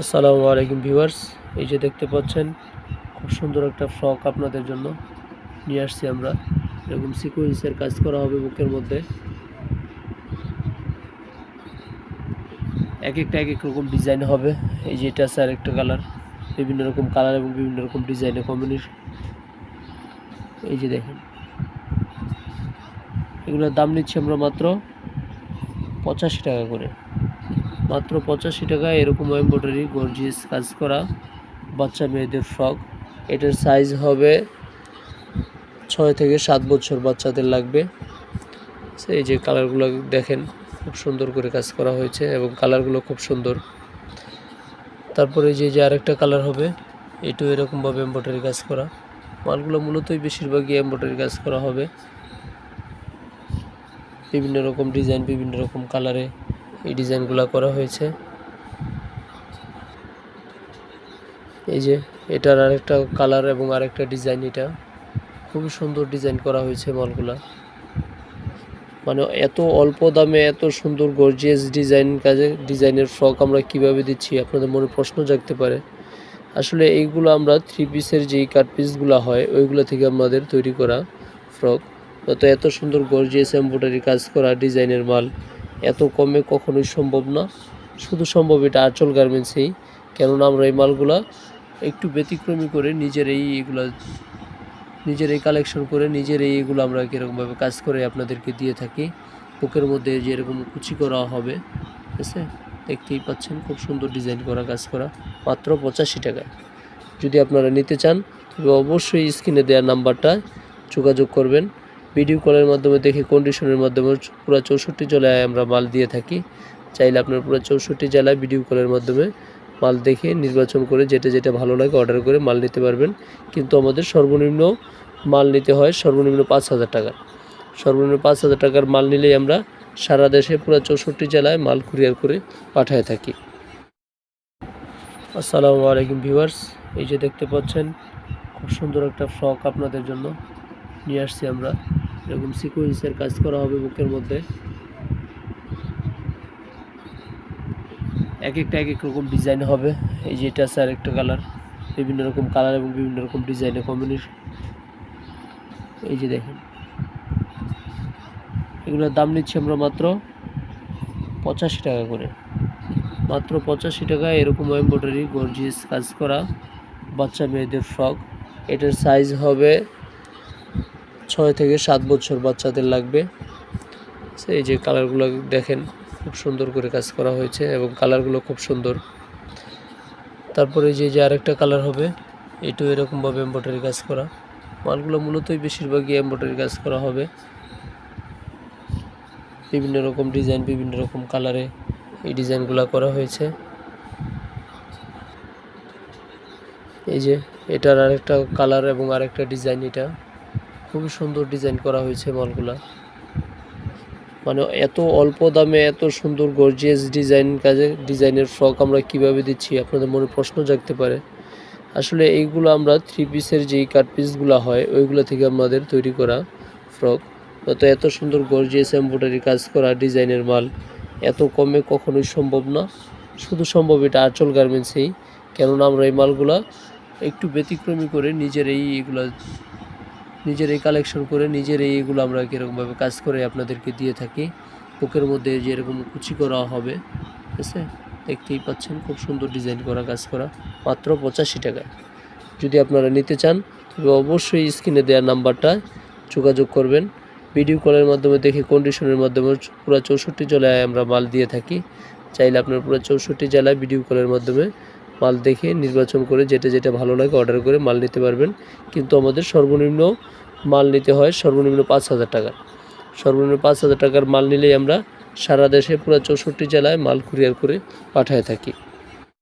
আসসালামু আলাইকুম ভিউয়ার্স, এই যে দেখতে পাচ্ছেন, খুব সুন্দর একটা ফ্রক আপনাদের জন্য নিয়ে আসছি আমরা। এরকম সিকোয়েন্সের কাজ করা হবে বুকের মধ্যে। এক একটা এক এক রকম ডিজাইন হবে। এই যে এটা আছে আরেকটা কালার, বিভিন্ন রকম কালার এবং বিভিন্ন রকম ডিজাইনের কম্বিনেশন এই যে দেখেন, এগুলোর দাম নিচ্ছি আমরা মাত্র পঁচাশি টাকা করে। মাত্র পঁচাশি টাকায় এরকম এমব্রয়ডারি গর্জিয়াস কাজ করা বাচ্চা মেয়েদের ফ্রক এটার সাইজ হবে ছয় থেকে সাত বছর বাচ্চাদের লাগবে। এই যে কালারগুলো দেখেন, খুব সুন্দর করে কাজ করা হয়েছে এবং কালারগুলো খুব সুন্দর। তারপরে যে যে আরেকটা কালার হবে, এটাও এরকমভাবে এমব্রয়ডারি কাজ করা। মালগুলো মূলতই বেশিরভাগই এমব্রয়ডারি কাজ করা হবে। বিভিন্ন রকম ডিজাইন বিভিন্ন রকম কালারে এই ডিজাইনগুলো করা হয়েছে। এই যে এটার আরেকটা কালার এবং আরেকটা ডিজাইন এটা। খুবই সুন্দর ডিজাইন করা হয়েছে মালগুলা। মানে এত অল্প দামে এত সুন্দর গর্জিয়াস ডিজাইন কাজে ডিজাইনের ফ্রক আমরা কীভাবে দিচ্ছি, আপনাদের মনে প্রশ্ন জাগতে পারে। আসলে এইগুলো আমরা থ্রি পিসের যেই কাট পিসগুলো হয়, ওইগুলো থেকে আমাদের তৈরি করা ফ্রক। তো এত সুন্দর গর্জিয়াস এম্ব্রয়ডারি কাজ করা ডিজাইনের মাল। এত কমে কখনোই সম্ভব না। শুধু সম্ভব এটা আঁচল গার্মেন্টসেই কেননা আমরা এই মালগুলা একটু ব্যতিক্রমী করে নিজের এই এগুলা, নিজের এই কালেকশন করে নিজের এই এগুলো আমরা কীরকমভাবে কাজ করে আপনাদেরকে দিয়ে থাকি। বুকের মধ্যে যে এরকম কুচি করা হবে, ঠিক আছে? দেখতেই পাচ্ছেন খুব সুন্দর ডিজাইন করা, কাজ করা। মাত্র পঁচাশি টাকা যদি আপনারা নিতে চান, তবে অবশ্যই স্ক্রিনে দেওয়া নাম্বারটা যোগাযোগ করবেন। ভিডিও কলের মাধ্যমে দেখে কন্ডিশনের মাধ্যমে পুরো চৌষট্টি জেলায় আমরা মাল দিয়ে থাকি। চাইলে আপনার পুরো চৌষট্টি জেলায় ভিডিও কলের মাধ্যমে মাল দেখে নির্বাচন করে যেটা যেটা ভালো লাগে অর্ডার করে মাল নিতে পারবেন। কিন্তু আমাদের সর্বনিম্ন মাল নিতে হয় সর্বনিম্ন পাঁচ হাজার টাকা সর্বনিম্ন পাঁচ হাজার টাকার মাল নিলেই আমরা সারা দেশে পুরো চৌষট্টি জেলায় মাল কুরিয়ার করে পাঠায় থাকি। আসসালামু আলাইকুম ভিউয়ার্স, এই যে দেখতে পাচ্ছেন, খুব সুন্দর একটা ফ্রক আপনাদের জন্য নিয়ে আসছি আমরা। এরকম সিকোয়েন্সের কাজ করা হবে বুকের মধ্যে। এক একটা এক এক রকম ডিজাইন হবে। এই যে এটা আছে আরেকটা কালার বিভিন্ন রকম কালার এবং বিভিন্ন রকম ডিজাইনের কম্বিনেশন এই যে দেখেন। এগুলোর দাম নিচ্ছি আমরা মাত্র পঁচাশি টাকা করে। মাত্র পঁচাশি টাকায় এরকম এমব্রয়ডারি গর্জিয়াস কাজ করা। বাচ্চা মেয়েদের ফ্রক এটার সাইজ হবে ছয় থেকে সাত বছর বাচ্চাদের লাগবে। এই যে কালারগুলো দেখেন, খুব সুন্দর করে কাজ করা হয়েছে এবং কালারগুলো খুব সুন্দর। তারপরে যে যে আরেকটা কালার হবে, এটাও এরকমভাবে এমব্রয়ডারি কাজ করা। মালগুলো মূলতই বেশিরভাগই এমব্রয়ডারি কাজ করা হবে। বিভিন্ন রকম ডিজাইন, বিভিন্ন রকম কালারে এই ডিজাইনগুলো করা হয়েছে। এই যে, এটার আরেকটা কালার এবং আরেকটা ডিজাইন এটা। খুবই সুন্দর ডিজাইন করা হয়েছে মালগুলা। মানে এত অল্প দামে এত সুন্দর গর্জিয়াস ডিজাইন কাজে ডিজাইনের ফ্রক আমরা কীভাবে দিচ্ছি, আপনাদের মনে প্রশ্ন জাগতে পারে। আসলে এইগুলো আমরা থ্রি পিসের যেই কাট পিসগুলো হয়, ওইগুলো থেকে আমাদের তৈরি করা ফ্রক তো এত সুন্দর গর্জিয়াস এম্ব্রয়ডারি কাজ করা ডিজাইনের মাল, এত কমে কখনোই সম্ভব না। শুধু সম্ভব এটা আঁচল গার্মেন্টসেই কেননা আমরা এই মালগুলা একটু ব্যতিক্রমী করে নিজের এই এগুলা নিজের এই কালেকশন করে নিজের এগুলো আমরা কীরকমভাবে কাজ করে আপনাদেরকে দিয়ে থাকি। বুকের মধ্যে যে এরকম কুচি করা হবে, ঠিক আছে? দেখতেই পাচ্ছেন খুব সুন্দর ডিজাইন করা, কাজ করা, মাত্র পঁচাশি টাকা যদি আপনারা নিতে চান, তবে অবশ্যই স্ক্রিনে দেওয়া নাম্বারটা যোগাযোগ করবেন। ভিডিও কলের মাধ্যমে দেখে কন্ডিশনের মাধ্যমে পুরো চৌষট্টি জেলায় আমরা মাল দিয়ে থাকি। চাইলে আপনার পুরো চৌষট্টি জেলায় ভিডিও কলের মাধ্যমে মাল দেখে নির্বাচন করে যেটা যেটা ভালো লাগে অর্ডার করে মাল নিতে পারবেন। কিন্তু আমাদের সর্বনিম্ন মাল নিতে হয় সর্বনিম্ন পাঁচ হাজার টাকার। সর্বনিম্ন পাঁচ হাজার টাকার মাল নিলেই আমরা সারা দেশে পুরো চৌষট্টি জেলায় মাল কুরিয়ার করে পাঠায় থাকি।